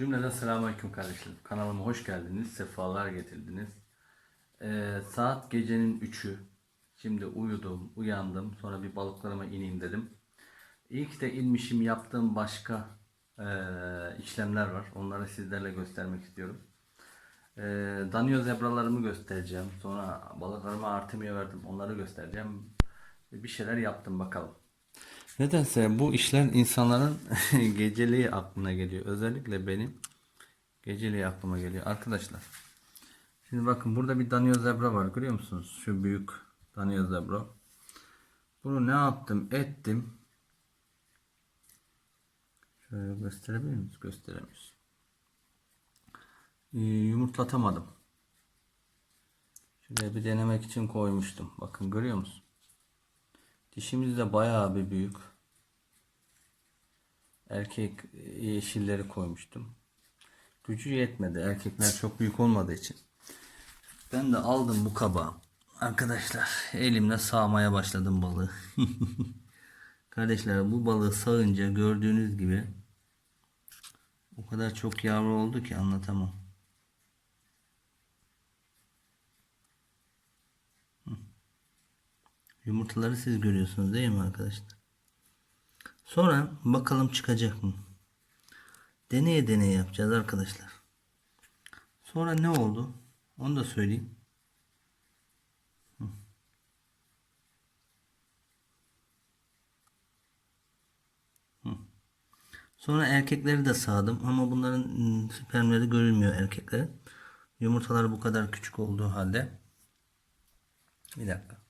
Cümleden selamünaleyküm kardeşlerim. Kanalıma hoş geldiniz, sefalar getirdiniz. Ee, saat gecenin 3'ü. Şimdi uyudum, uyandım. Sonra bir balıklarıma ineyim dedim. İlk de inmişim yaptığım başka eee, işlemler var. Onları sizlerle göstermek istiyorum. Ee, Danio zebralarımı göstereceğim. Sonra balıklarıma artemia verdim. Onları göstereceğim. Bir şeyler yaptım bakalım. Nedense bu işler insanların geceliği aklına geliyor. Özellikle benim geceliği aklıma geliyor. Arkadaşlar. Şimdi bakın burada bir Danio zebra var. Görüyor musunuz? Şu büyük Danio zebra. Bunu ne yaptım? Ettim. Şöyle gösterebilir miyiz? Gösteremiyoruz. Ee, yumurtlatamadım. Şuraya bir denemek için koymuştum. Bakın görüyor musun? Dişimiz de bayağı bir büyük. Erkek yeşilleri koymuştum. Gücü yetmedi. Erkekler çok büyük olmadığı için. Ben de aldım bu kabağı. Arkadaşlar elimle sağmaya başladım balığı. Kardeşler bu balığı sağınca gördüğünüz gibi o kadar çok yavru oldu ki anlatamam. Yumurtaları siz görüyorsunuz değil mi arkadaşlar? Sonra bakalım çıkacak mı? Deneye deneye yapacağız arkadaşlar. Sonra ne oldu? Onu da söyleyeyim. Sonra erkekleri de sağdım ama bunların ım, spermleri görülmüyor erkeklerin. Yumurtaları bu kadar küçük olduğu halde. Bir dakika.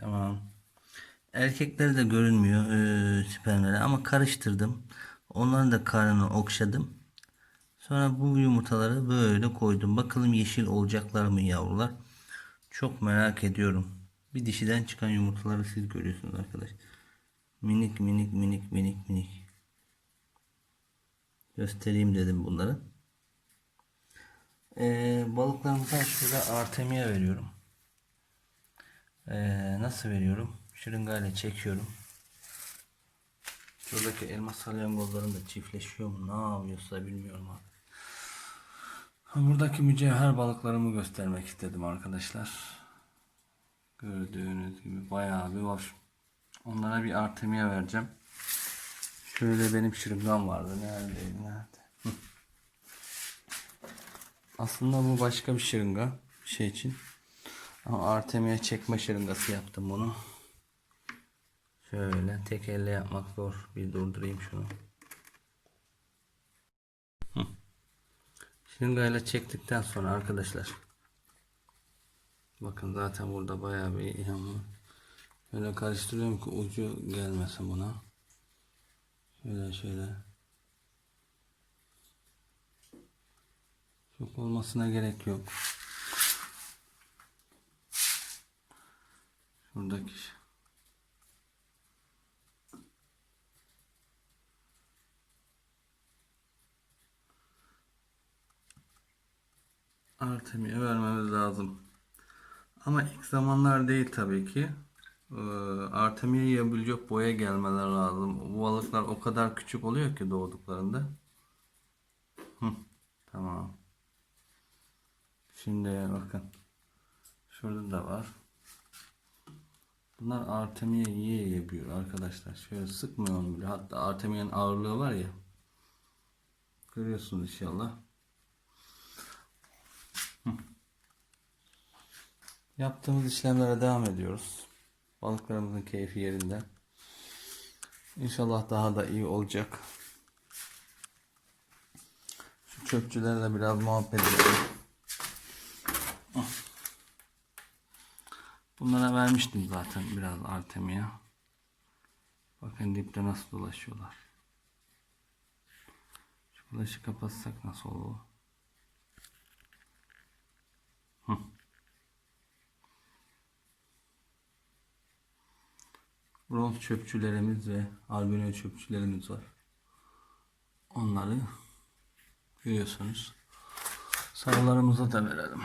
Tamam. Erkekleri de görünmüyor eee spermleri ama karıştırdım. Onların da karnını okşadım. Sonra bu yumurtaları böyle koydum. Bakalım yeşil olacaklar mı yavrular? Çok merak ediyorum. Bir dişiden çıkan yumurtaları siz görüyorsunuz arkadaş. Minik minik minik minik minik. Göstereyim dedim bunları. Ee, balıklarımıza şurada artemia veriyorum. Ee, nasıl veriyorum? Şırıngayla çekiyorum. Şuradaki elma salyangozların da çiftleşiyor mu? Ne yapıyorsa bilmiyorum abi. Buradaki mücevher balıklarımı göstermek istedim arkadaşlar. Gördüğünüz gibi bayağı bir var. Onlara bir artemia vereceğim. Şöyle benim şırıngam vardı. Neredeydi? Nerede? Aslında bu başka bir şırınga. Şey için. Artemia çekme şırıngası yaptım bunu. Şöyle tek elle yapmak zor. Bir durdurayım şunu. Şırıngayla çektikten sonra arkadaşlar. Bakın zaten burada bayağı bir yan var. Şöyle karıştırıyorum ki ucu gelmesin buna. Şöyle şöyle. Çok olmasına gerek yok. Şuradaki Artemia vermemiz lazım. Ama ilk zamanlar değil tabii ki. Ee, Artemia'ya yapabilecek boya gelmeler lazım. Bu balıklar o kadar küçük oluyor ki doğduklarında. Hı, tamam. Şimdi bakın. Şurada da var. Bunlar Artemia yiye yapıyor arkadaşlar. Şöyle sıkmıyorum bile. Hatta Artemia'nın ağırlığı var ya. Görüyorsunuz inşallah. Yaptığımız işlemlere devam ediyoruz. Balıklarımızın keyfi yerinde. İnşallah daha da iyi olacak. Şu çöpçülerle biraz muhabbet edelim. Bunlara vermiştim zaten biraz Artemia. Bakın dipte nasıl dolaşıyorlar. Şu flaşı kapatsak nasıl olur? Bronz çöpçülerimiz ve albino çöpçülerimiz var. Onları görüyorsunuz. Sarılarımıza da verelim.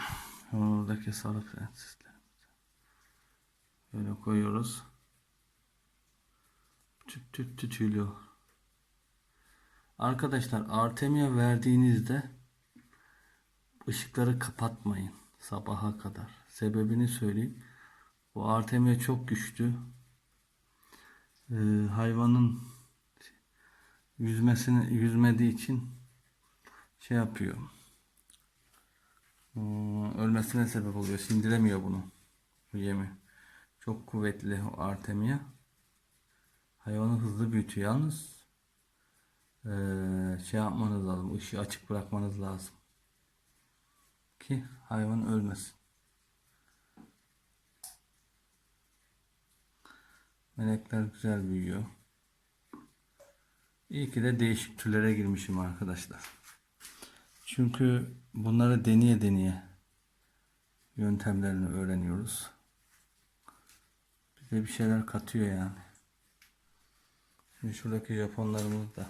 Oradaki sarı prenseslerimize. Şöyle koyuyoruz. Tüt tüt tütülüyor. Arkadaşlar Artemia verdiğinizde ışıkları kapatmayın sabaha kadar. Sebebini söyleyeyim. Bu Artemia çok güçlü. Ee, hayvanın yüzmesini yüzmediği için şey yapıyor. Hmm, ölmesine sebep oluyor. Sindiremiyor bunu. Bu yemi. Çok kuvvetli Artemia. Hayvanı hızlı büyütüyor yalnız. Ee, şey yapmanız lazım. ışığı açık bırakmanız lazım. Ki hayvan ölmesin. Melekler güzel büyüyor. İyi ki de değişik türlere girmişim arkadaşlar. Çünkü bunları deneye deneye yöntemlerini öğreniyoruz. Bize bir şeyler katıyor yani. Şimdi şuradaki Japonlarımızı da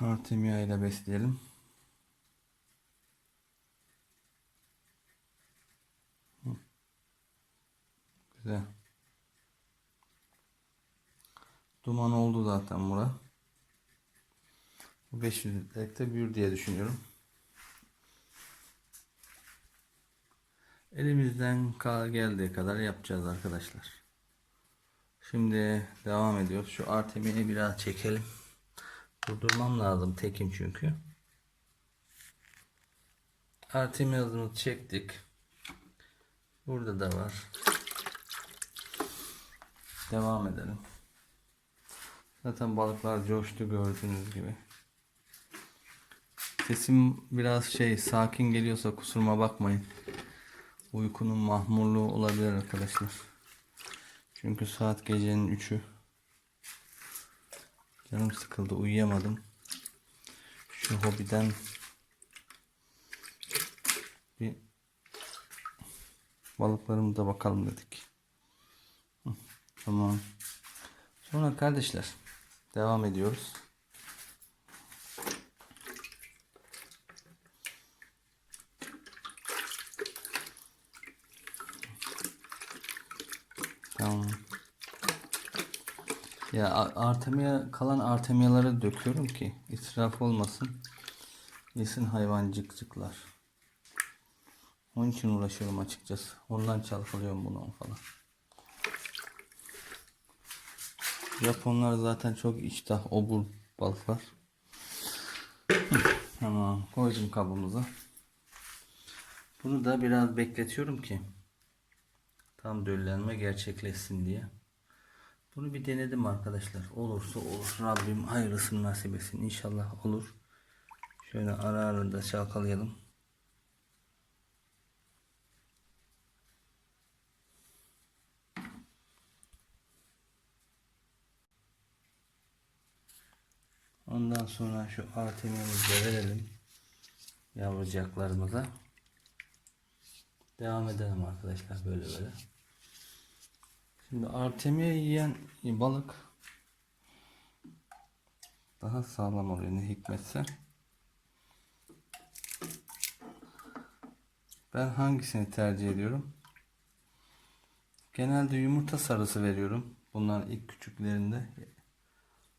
Artemia ile besleyelim. Güzel. Duman oldu zaten bura. Bu 500 litrelikte büyür diye düşünüyorum. Elimizden geldiği kadar yapacağız arkadaşlar. Şimdi devam ediyoruz. Şu Artemia'yı biraz çekelim. Durdurmam lazım tekim çünkü. Artemia'mızı çektik. Burada da var. Devam edelim. Zaten balıklar coştu gördüğünüz gibi. Sesim biraz şey sakin geliyorsa kusuruma bakmayın. Uykunun mahmurluğu olabilir arkadaşlar. Çünkü saat gecenin 3'ü. Canım sıkıldı uyuyamadım. Şu hobiden bir balıklarımıza bakalım dedik. Tamam. Sonra kardeşler devam ediyoruz. Tamam. Ya Artemia kalan Artemiaları döküyorum ki israf olmasın. Yesin hayvancıkcıklar. Onun için uğraşıyorum açıkçası. Ondan çalkalıyorum bunu falan. Japonlar zaten çok iştah obur balıklar. Tamam koydum kabımıza. Bunu da biraz bekletiyorum ki tam döllenme gerçekleşsin diye. Bunu bir denedim arkadaşlar. Olursa olur. Rabbim hayırlısını nasip etsin. İnşallah olur. Şöyle ara ara da çalkalayalım. Ondan sonra şu artemiyamızı verelim. Yavrucaklarımıza. Devam edelim arkadaşlar böyle böyle. Şimdi artemia yiyen balık daha sağlam oluyor ne hikmetse. Ben hangisini tercih ediyorum? Genelde yumurta sarısı veriyorum. Bunların ilk küçüklerinde.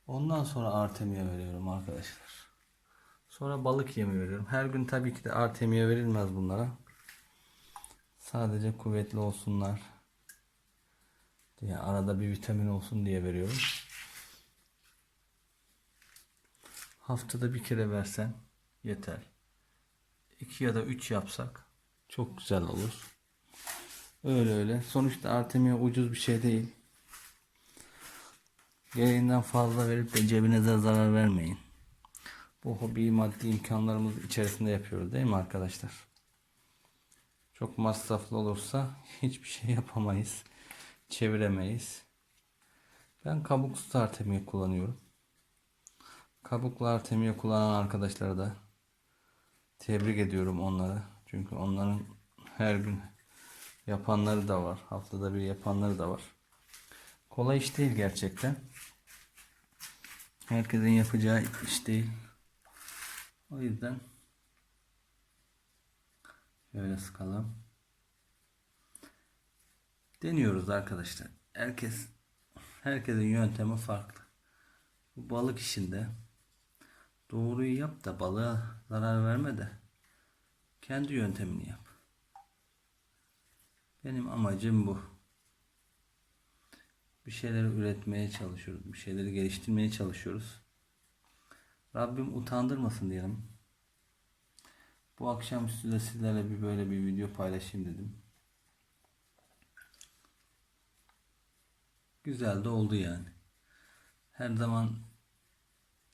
Ondan sonra artemia veriyorum arkadaşlar. Sonra balık yemi veriyorum. Her gün tabii ki de artemia verilmez bunlara. Sadece kuvvetli olsunlar diye arada bir vitamin olsun diye veriyorum. Haftada bir kere versen yeter. İki ya da üç yapsak çok güzel olur. Öyle öyle. Sonuçta Artemia ucuz bir şey değil. Gereğinden fazla verip de cebinize zarar vermeyin. Bu hobiyi maddi imkanlarımız içerisinde yapıyoruz değil mi arkadaşlar? Çok masraflı olursa hiçbir şey yapamayız. Çeviremeyiz. Ben kabuksuz artemiye kullanıyorum. Kabuklu artemiye kullanan arkadaşlara da tebrik ediyorum onları. Çünkü onların her gün yapanları da var. Haftada bir yapanları da var. Kolay iş değil gerçekten. Herkesin yapacağı iş değil. O yüzden şöyle sıkalım. Deniyoruz arkadaşlar. Herkes herkesin yöntemi farklı. Bu balık işinde doğruyu yap da balığa zarar verme de kendi yöntemini yap. Benim amacım bu. Bir şeyleri üretmeye çalışıyoruz. Bir şeyleri geliştirmeye çalışıyoruz. Rabbim utandırmasın diyelim. Bu akşamüstü de sizlerle bir böyle bir video paylaşayım dedim. Güzel de oldu yani. Her zaman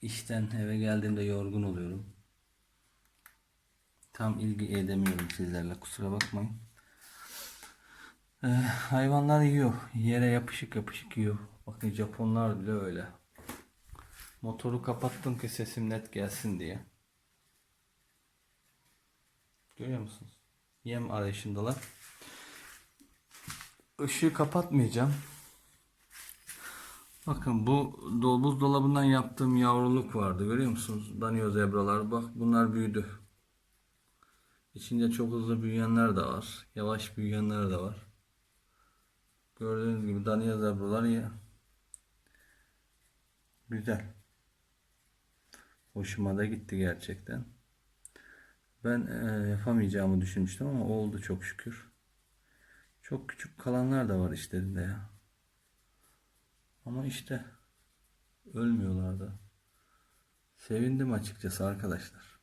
işten eve geldiğimde yorgun oluyorum. Tam ilgi edemiyorum sizlerle kusura bakmayın. Ee, hayvanlar yiyor. Yere yapışık yapışık yiyor. Bakın Japonlar bile öyle. Motoru kapattım ki sesim net gelsin diye. Görüyor musunuz? Yem arayışındalar. Işığı kapatmayacağım. Bakın bu do- buzdolabından yaptığım yavruluk vardı. Görüyor musunuz? Danio zebralar. Bak bunlar büyüdü. İçinde çok hızlı büyüyenler de var. Yavaş büyüyenler de var. Gördüğünüz gibi Danio zebralar ya. Güzel. Hoşuma da gitti gerçekten. Ben e, yapamayacağımı düşünmüştüm ama oldu çok şükür. Çok küçük kalanlar da var işlerinde ya. Ama işte ölmüyorlar da. Sevindim açıkçası arkadaşlar.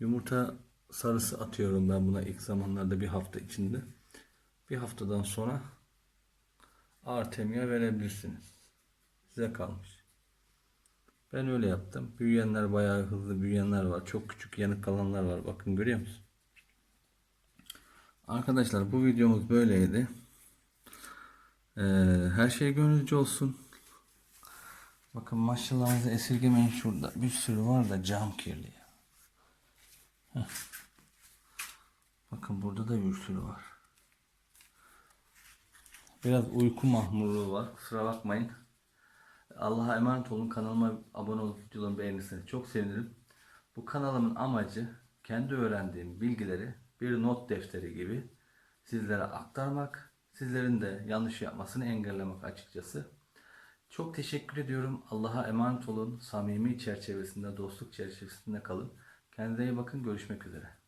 Yumurta sarısı atıyorum ben buna ilk zamanlarda bir hafta içinde. Bir haftadan sonra Artemia verebilirsiniz. Size kalmış. Ben öyle yaptım. Büyüyenler bayağı hızlı büyüyenler var. Çok küçük yanık kalanlar var. Bakın görüyor musun? Arkadaşlar bu videomuz böyleydi. Ee, her şey gönlünüzce olsun. Bakın maşallahınızı esirgemeyin şurada. Bir sürü var da cam kirli. Heh. Bakın burada da bir sürü var. Biraz uyku mahmurluğu var. Kusura bakmayın. Allah'a emanet olun. Kanalıma abone olup videolarımı beğenirseniz çok sevinirim. Bu kanalımın amacı kendi öğrendiğim bilgileri bir not defteri gibi sizlere aktarmak, sizlerin de yanlış yapmasını engellemek açıkçası. Çok teşekkür ediyorum. Allah'a emanet olun. Samimi çerçevesinde, dostluk çerçevesinde kalın. Kendinize iyi bakın. Görüşmek üzere.